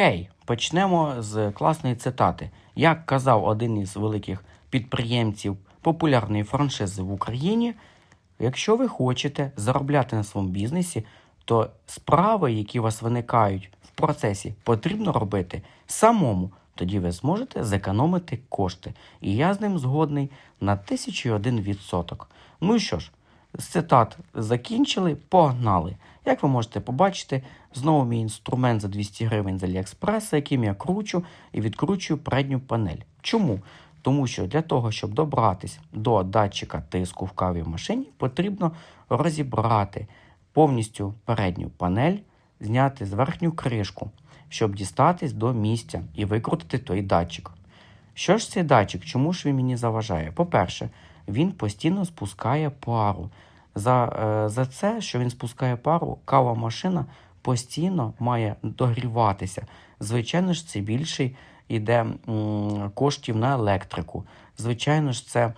Хей, почнемо з класної цитати. Як казав один із великих підприємців популярної франшизи в Україні, якщо ви хочете заробляти на своєму бізнесі, то справи, які у вас виникають в процесі, потрібно робити самому. Тоді ви зможете зекономити кошти. І я з ним згодний на 1001%. Ну і що ж, цитат закінчили, погнали. Як ви можете побачити, знову мій інструмент за 200 гривень з Аліекспреса, яким я кручу і відкручую передню панель. Чому? Тому що для того, щоб добратись до датчика тиску в каві в машині, потрібно розібрати повністю передню панель, зняти зверхню кришку, щоб дістатись до місця і викрутити той датчик. Що ж цей датчик? Чому ж він мені заважає? По-перше, він постійно спускає пару. За, е, за це, що він спускає пару, кава машина постійно має догріватися. Звичайно ж, це більший іде м, коштів на електрику. Звичайно ж, це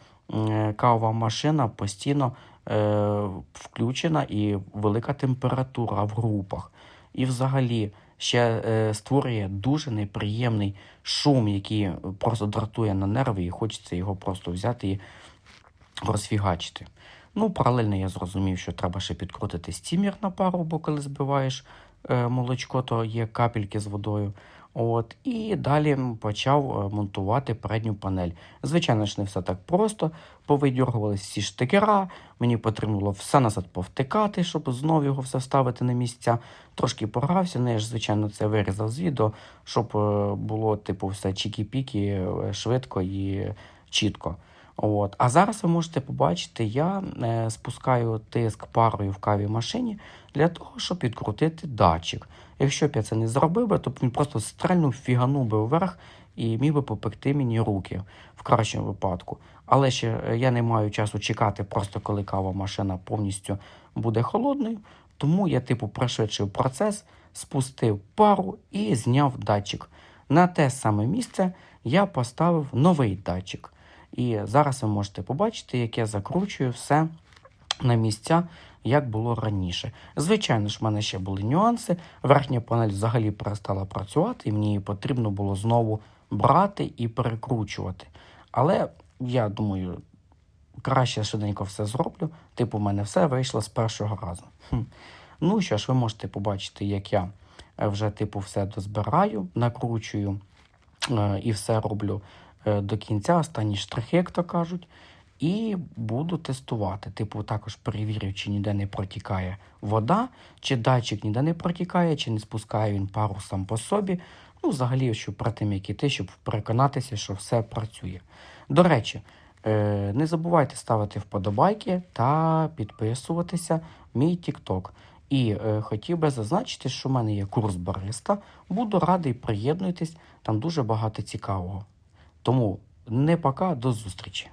кава машина постійно е, включена і велика температура в групах. І взагалі ще е, створює дуже неприємний шум, який просто дратує на нерви, і хочеться його просто взяти і розфігачити. Ну, паралельно я зрозумів, що треба ще підкрутити стімір на пару, бо коли збиваєш е, молочко, то є капельки з водою. От, і далі почав е, монтувати передню панель. Звичайно ж, не все так просто. Повидьоргувалися всі штикера, мені потрібно все назад повтикати, щоб знову його все вставити на місця. Трошки погрався, ну я ж, звичайно, це вирізав з відео, щоб е, було, типу, все чікі-пікі, е, швидко і чітко. От. А зараз ви можете побачити, я спускаю тиск парою в каві машині для того, щоб підкрутити датчик. Якщо б я це не зробив би, то б він просто стрельнув, фіганув би вверх і міг би попекти мені руки в кращому випадку. Але ще е, я не маю часу чекати, просто коли кава машина повністю буде холодною. Тому я, типу, пришвидшив процес, спустив пару і зняв датчик. На те саме місце я поставив новий датчик. І зараз ви можете побачити, як я закручую все на місця, як було раніше. Звичайно ж, в мене ще були нюанси. Верхня панель взагалі перестала працювати, і мені її потрібно було знову брати і перекручувати. Але я думаю, краще швиденько все зроблю. Типу, в мене все вийшло з першого разу. Хм. Ну що ж, ви можете побачити, як я е, вже типу все дозбираю, накручую е, і все роблю е, до кінця, останні штрихи, як то кажуть. І буду тестувати. Типу, також перевірю, чи ніде не протікає вода, чи датчик ніде не протікає, чи не спускає він пару сам по собі. Ну, взагалі, щоб перед тим, як іти, щоб переконатися, що все працює. До речі, е, не забувайте ставити вподобайки та підписуватися в мій TikTok. І е, хотів би зазначити, що в мене є курс бариста. Буду радий приєднуйтесь, там дуже багато цікавого. Тому не пока, до зустрічі.